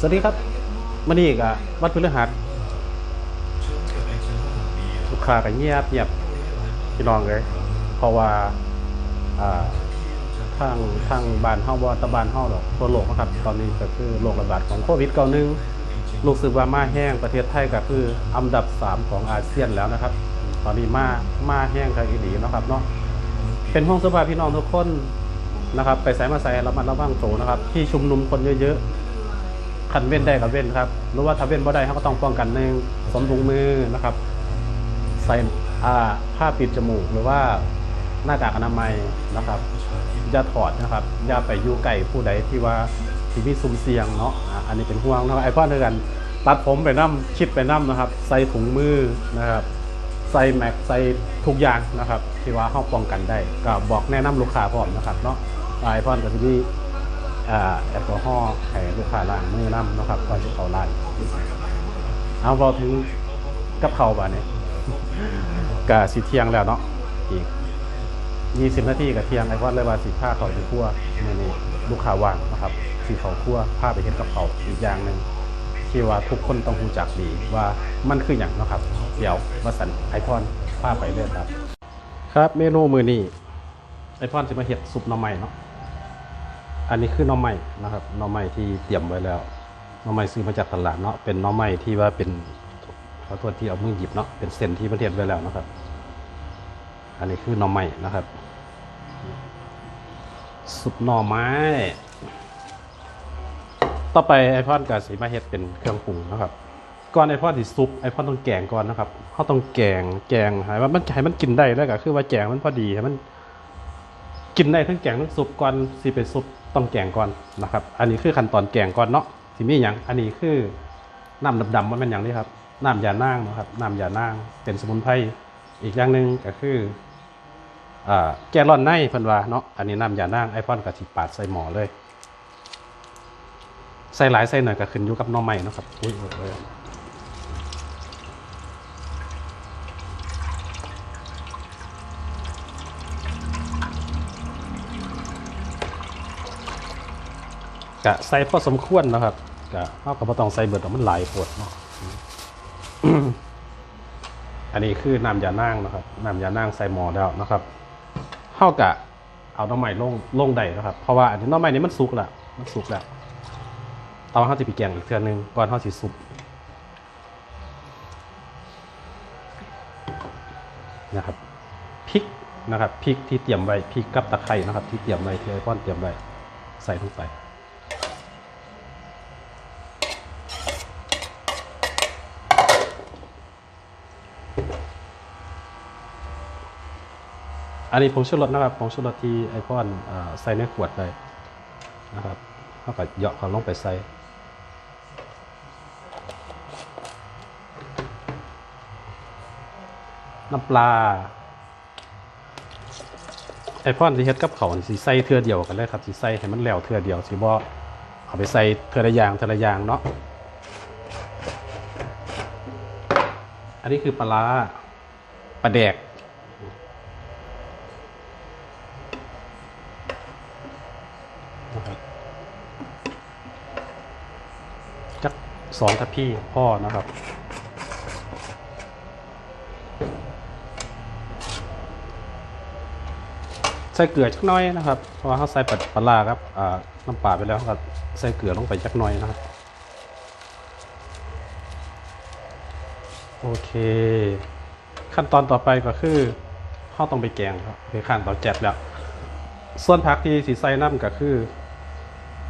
สวัสดีครับมื่อนี้ก็วัดพฤหัสลูกค้าก็เงียบเงียบพี่น้องเลยเพราะว่าทางทางบ้านเฮาบ่ตะบ้านเฮาดอกทั่วโลกนะครับ ตอนนี้ก็คือโรคระบาดของโควิดเก้าหนึ่งรู้สึกว่ามาแห้งประเทศไทยก็คืออันดับ 3 ของอาเซียนแล้วนะครับ ตอนนี้มามาแห้งทางอีดีนะครับเนาะเป็นห้องสภาพี่น้องทุกคนนะครับ ไปใส่มาใส่ระมัดระวังโตนะครับ ที่ชุมนุมคนเยอะๆ คันเว้นได้กับเว้นครับหรือว่าถ้าเว้นบ่ได้เขาก็ต้องป้องกันหนึ่งสวมถุงมือนะครับ ใส่ผ้าปิดจมูกหรือว่าหน้ากากอนามัยนะครับอย่าถอดนะครับอย่าไปยู่ใกล้ผู้ใดที่ว่าที่มีซุ่มเสี่ยงเนาะอันนี้เป็นห่วงเนาะไอ้พ่อเท่ากัน ตัดผมไปน้ำชิดไปน้ำนะครับ ใส่ถุงมือนะครับใส่แม็กใส่ทุกอย่างนะครับ ที่ว่าเขาป้องกันได้ก็บอกแนะนำลูกค้าพร้อมนะครับเนาะไอ้พ่อนกับที่นี่ แอลกอฮอล์ให้ลูกค้าล้างมือน้ำนะครับก่อนจะเข้าร้านเอาเราถึงกับเขาบ่านนี้กะสิเที่ยงแล้วเนาะอีกยี่สิบนาทีกับเที่ยงไอ้วัดเลยว่าสิผ้าเขาไปคั่วในนี้ลูกค้าว่างนะครับสีเขาคั่วผ้าไปเฮ็ดกับเขาอีกอย่างหนึ่งที่ว่าทุกคนต้องรู้จักดีว่ามันคืออย่างเนาะครับ เดี๋ยววสันไอพอนผ้าไปเรื่อยครับ ครับเมนูมือนี้ไอพอนจะมาเฮ็ดซุปหน่อไม้เนาะ อันนี้คือน่อไม้นะครับน่อไม้ที่เตรียมไว้แล้วน่อไม้ซื้อมาจากตลาดเนาะเป็นน่อไม้ที่ว่าเป็นขอโทษที่เอามือหยิบเนาะเป็นเส้นที่ประเทศไว้แล้วนะครับ อันนี้คือน่อไม้นะครับซุปหน่อไม้ ต่อไปไอพอนกับสีมาเฮ็ดเป็นเครื่องปรุงนะครับก่อนไอพอนที่ซุปไอพอนต้องแกงก่อนนะครับเขาต้องแกงแกงให้ว่ามันให้มันกินได้แล้วก็คือว่าแกงมันพอดีให้มันกินได้ทั้งแกงทั้งซุปก่อนสิเป็นซุป ต้องแกงก่อนนะครับ อันนี้คือขั้นตอนแกงก่อนเนาะสิมีอย่างอันนี้คือน้ำดำๆมันเป็นอย่างนี้ครับน้ำยานางนะครับน้ำยานางเป็นสมุนไพรอีกอย่างหนึ่งก็คือแกลอนในเพิ่นว่าเนาะอันนี้น้ำยานางไอพอนกับสิปาดใส่หม้อเลย ใส่หลายใส่หน่อยก็ขึ้นอยู่กับน้อใหม่นาะครับอุ้ยโอ้ยโอ้ยกะใส่พอสมควรนะครับกะเฮาก็บ่ต้องใส่เบิดมันหลายโพดเนาะอันนี้คือน้ำยานางนะครับน้ำยานางใส่หม้อแล้วนะครับเฮากะเอาน้ำใหม่ลงลงได้นะครับ เพราะว่าอันนี้น้ำใหม่นี้มันสุกแล้วมันสุกแล้วตอนเขาจะไปแกงอีกเทือนึงก่อนเขาสิสุปนะครับพริกนะครับพริกที่เตรียมไว้พริกกับตะไคร้นะครับ ที่เตรียมไว้ที่ไอพอนเตรียมไว้ใส่ลงไป อันนี้ผงชูรสนะครับผงชูรสที่ไอพ่อนอใส่ในขวดเลยนะครับเขาก็เหยาะเขาลงไปใส่น้ำปลา ไอพ่อนสิเฮ็ดกับเขาวนี่สิใส่เทือเดียวกันเลยครับสิใส่ให้มันแล้วเทือเดียวสิบ่เอาไปใส่เทือละอย่างเทือละอย่างเนาะอันนี้คือปลาร้าปลาแดกนะครับจัก สองทัพพี่พ่อนะครับ ใส่เกลือจักน้อยนะครับ เพราะว่าเขาใส่ปัดปลาร้าครับอ่าน้ำปลาไปแล้วก็ใส่เกลือลงไปจักน้อยนะครับ โอเค ขั้นตอนต่อไปก็คือเขาต้องไปแกงครับไปข้างเตาแจ็ดแล้ว ส่วนผักที่สีใส่น้ำก็คือ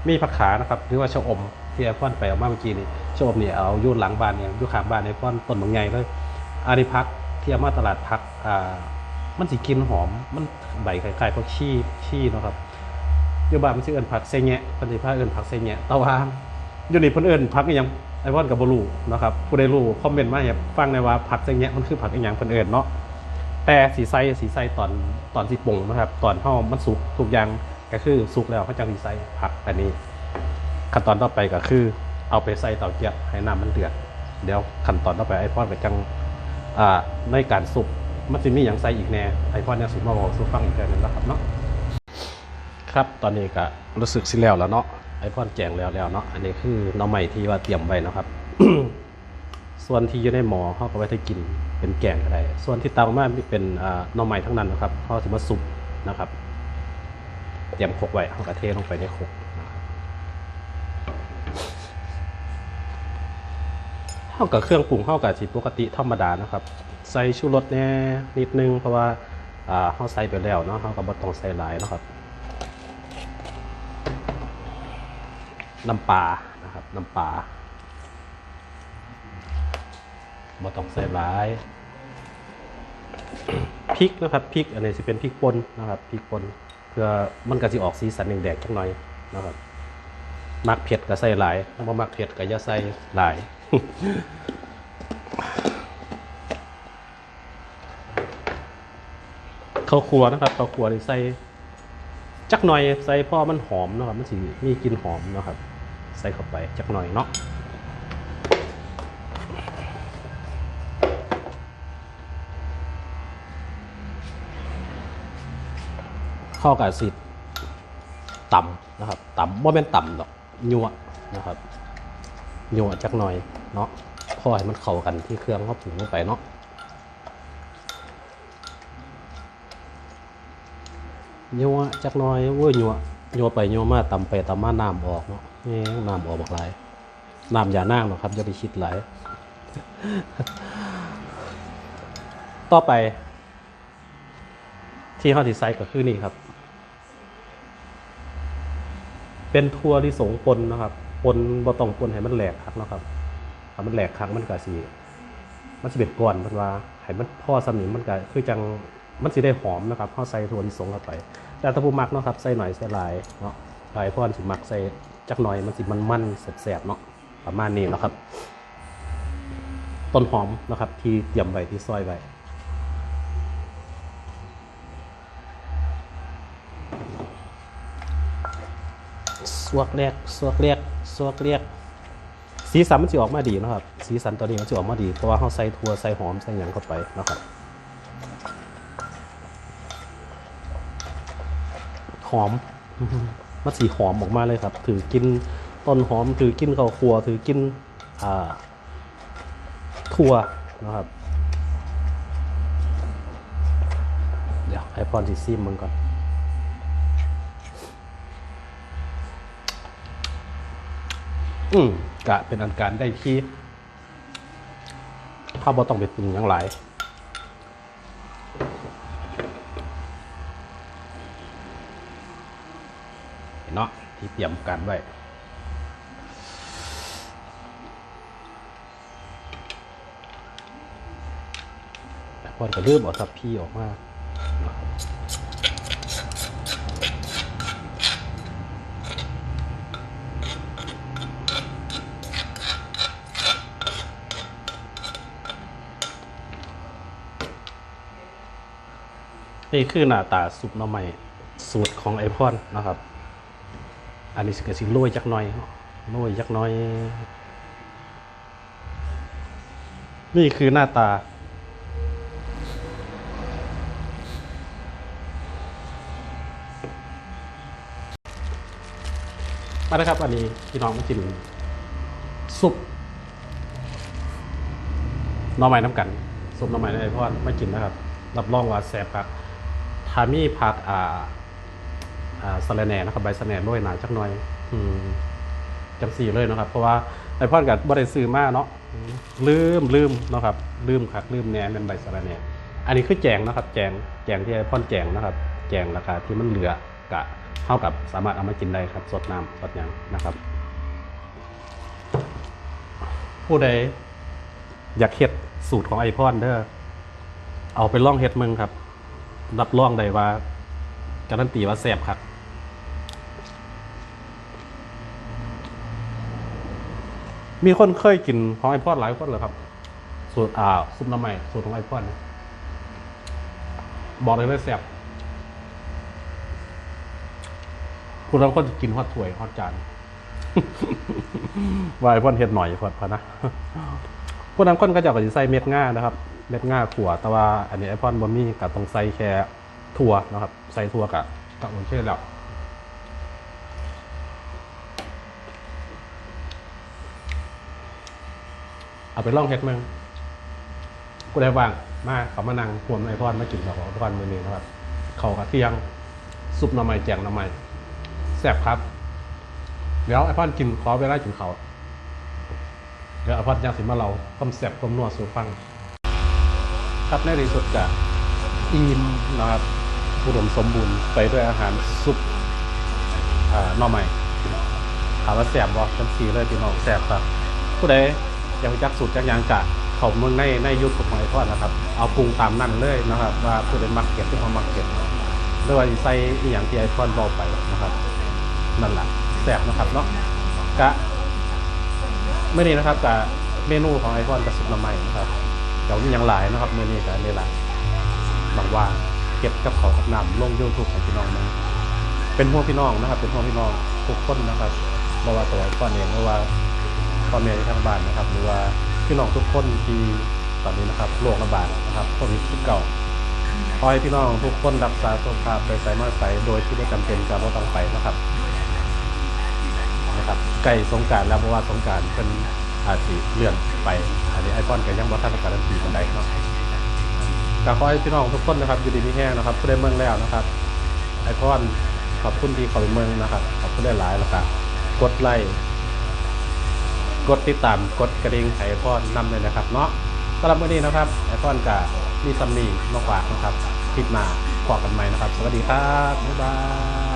มีผักขานะครับ หรือว่าชะอมที่ไอพอนไปเอามาเมื่อกี้นี่ ชะอมเนี่ยเอายุ่หลังบ้านเนี่ยยู่ขางบ้านไอพอนต้นบางใหญ่เลยอันนี้พักที่เอามาตลาดพักอ่ามันสิกลินหอมมันใบคล้ายๆพวกขี้ขี้เนาะครับอยู่บ้านมันสิเอิ้นผักไซแงะเพิ่นสิพาเอิ้นผักไซแงะต่ว่าอยู่นี่เพิ่นเอิ้นผักอีหยังไอ้วอนก็บ่รู้นะครับผู้ใดรู้คอมเมนต์มาให้ฟังในว่าผักไซแงะมันคือผักอีหยังเพิ่นเอิ้นเนาะแต่สีใส่สีใส่ตอนตอนสิปรุงนะครับ ตอนเฮามันสุกทุกอย่างก็คือสุกแล้วเขาจังสิใส่ผักอันนี้ ขั้นตอนต่อไปก็คือ เอาไปใส่เตาเกี๊ยบให้น้ำมันเดือดเดี๋ยวขั้นตอนต่อไปไอ้พอนก็จังอ่าในการสุกมันจะมีอย่างใส่อีกแน่ไอพอนเนี่ยสุกมาบอกสุฟังอีกแน่นึงแล้วครับเนาะครับตอนนี้ก็รู้สึกสิแล้วแล้วเนาะไอพอนแจงแล้วแล้วเนาะอันนี้คือน้ำใหม่ที่ว่าเตรียมไว้นะครับ ส่วนที่อยู่ในหมอเขาก็ไว้ให้กินเป็นแกงก็ได้ส่วนที่ตามมาเป็นน้ำใหม่ทั้งนั้นนะครับเขาสิมาสุปนะครับเตรียมคกไว้เขาก็เทลงไปในคกนะครับ เท่ากับเครื่องปรุงเท่ากับสีปกติธรรมดานะครับ ใส่ชูรสแน่นิดนึงเพราะว่าอ่าเขาใส่ไปแล้วเนาะเขาก็บ่ต้องใส่หลายนะครับน้ำปลานะครับน้ำปลาบ่ต้องใส่หลายพริกนะครับพริกอันนี้จะเป็นพริกป่นนะครับพริกป่นเพื่อมันก็จะออกสีสันแดงๆจักหน่อยนะครับมักเผ็ดก็ใส่หลายบ่มักเผ็ดก็อย่าใส่หลาย ข้าวครัวนะครับข้าวครัวนี่ใส่จักหน่อยใส่พ่อมันหอมนะครับมันสิมีกลิ่นหอมนะครับ ใส่เข้าไปจักหน่อยเนาะข้าวกับสิต่ำนะครับต่ำว่าเป็นต่ำหรอกยัวนะครับ ยัวจักหน่อยเนาะพอให้มันเข้ากันที่เครื่องเขาปรุงลงไปเนาะโยัวจักหน้อยเว้ยโยัวยัวไปโยัวมาตำไปตำมาน้ำออกเนาะนี่น้ำออกบักหลายน้ำอย่านั่งหรอกครับอย่าไปคิดไหลต่อไป ที่เขาที่ใส่ก็คือนี่ครับ เป็นทัวริสงปนนะครับ ปนบ่ต้องปนให้มันแหลกคักเนาะครับถ้ามันแหลกคักมันก็สิมันสิเป็นก้อนมันว่าให้มันพ่อสนิมมันก็คือจังมันสิได้หอมนะครับเขาใส่ทัวริสงเข้าไปแต่ถ้าผู้มักเนาะครับใส่หน่อยใส่หลายเนาะหลายพ่อนสิมักใส่จักหน่อยมันสิมันมันๆแสบๆเนาะประมาณนี้นะครับ ต้นหอมนะครับ ที่เตรียมไว้ที่ซอยไว้สวกแรกสวกแรก สวกเรียก สีสันมันจะออกมาดีนะครับ สีสันตัวนี้มันจะออกมาดี เพราะว่าเขาใส่ถั่วใส่หอมใส่หยังเข้าไปนะครับหอมมันสีหอมออกมาเลยครับ ถือกินต้นหอม ถือกินข้าวครัวถือกินอ่าถั่วนะครับ เดี๋ยวให้พรสิซิมมันก่อน อืมกะเป็นอันการได้ที่ข้าวบอต้องไปปรุงอย่างไรเนาะที่เตรียมการไว้พอนก็เริ่มเอาทับพี่ออกมา นี่คือหน้าตาซุปน้ำใหม่สูตรของไอพอนนะครับ อันนี้สิกสิโรยจักหน่อยโรยจักหน่อย นี่คือหน้าตา มาแล้วครับอันนี้พี่น้องมากินซุปน่อไม้น้ำกันซุปน่อไม้ในไอพอนไม่กินนะครับ รับรองว่าแซ่บครับ ทามี่ผักอ่าอ่าสะระแหน่นะครับใบสะระแหน่โรยหนาจักหน่อย อืมจังสีเลยนะครับ เพราะว่าไอพอนกับบริซื้อมาเนาะลืมลืมเนาะครับ ลืมคักลืมแหน่เป็นใบสะระแหน่อันนี้คือแจงนะครับ แจงแจงที่ไอพอนแจงนะครับ แจงราคาที่มันเหลือกะเท่ากับสามารถเอามากินได้ครับ สดน้ำสดหยังนะครับ ผู้ใดอยากเฮ็ดสูตรของไอพอนเด้อเอาไปล่องเฮ็ดมึงครับ รับรองได้ว่า การันตีว่าแซ่บครับมีคนเคยกินของไอพอดหลายคนเลยครับ สูตรอ่าซุปน้ำใหม่สูตรของไอพอดนะบอกเลยว่าแซ่บคุณเราคนจะกินฮอดถ้วยฮอดจานว่าไอพอดเห็ดหน่อยพอดพอนะพวกนั้นคนก็จะก็จะใส่เม็ดง่านะครับ เม็ดง่าขัวแต่ว่าอันนี้ไอพอนบอมี่กับตรงไซแค่ถั่วนะครับไซถั่วกับกับโอเคแล้วเอาไปล่องเห็ดมึงกูได้ว่างมาเขามานั่งควมไอพอนมากินกับไอพอนมือนี้นะครับเขากับเทียงซุปหน่อไม้แจงหน่อไม้แซ่บครับ เดี๋ยวไอพอนกินขอไปไลากินเขาเดี๋ยวไอพอนยังสิมาเราความแซ่บความนัวสู่ฟัง ครับในที่สุดกะอิ่มนะครับอุดมสมบูรณ์ไปด้วยอาหารซุปอ่าหน่อไม้ถามว่าแสบบ่จังสีเลยพี่น้องแสบครับ ผู้ใดอยากจักสูตรจักยางกะเขาเมืองในในยุคของไอทอดนะครับ เอาปรุงตามนั่นเลยนะครับ ว่าผู้ใดมักเก็บที่เขามักเก็บหรือว่าใส่อีหยังที่ไอทอดบอกไปนะครับนั่นแหละแสบนะครับเนาะกะไม่นี้นะครับกะเมนูของไอทอดกับซุปหน่อไม้นะครับ เดี๋ยวมีอย่างหลายนะครับมือนี้กับในหลายบางว่าเก็บกับเขากับน้ำลงยูทูบของพี่น้องมันเป็นพวกพี่น้องนะครับ เป็นพวกพี่น้องทุกคนนะครับไม่ว่าตัวไอ้ก้อนเองไม่ว่าพ่อแม่ที่ทางบ้านนะครับ หรือว่าพี่น้องทุกคนที่ตอนนี้นะครับโรคระบาดนะครับโควิดที่เก่าขอให้พี่น้องทุกคนรักษาสุขภาพไปใส่มาใส่โดยที่ไม่จำเป็นการว่ต้องไปนะครับนะครับใกล้สงการแล้วเพราะว่าสงการเป็น อาจสิเลื่อนไปอันนี้ไอคอนก็ยังบ่ทันการันตีกันใดเนาะก็ขอให้พี่น้องทุกคนนะครับอยู่ดีมีแห้งนะครับผู้ได้เมืองแล้วนะครับ ไอคอนขอบคุณที่เขาไปเมืองนะครับขอบคุณได้หลายแล้วก็กดไลค์กดติดตามกดกระดิ่งไอคอนนำเลยนะครับ เนาะสำหรับวันนี้นะครับไอคอนกับมีซัมนี่มาฝานะครับคลิปหน้าขอกันใหม่นะครับ สวัสดีครับบ๊ายบาย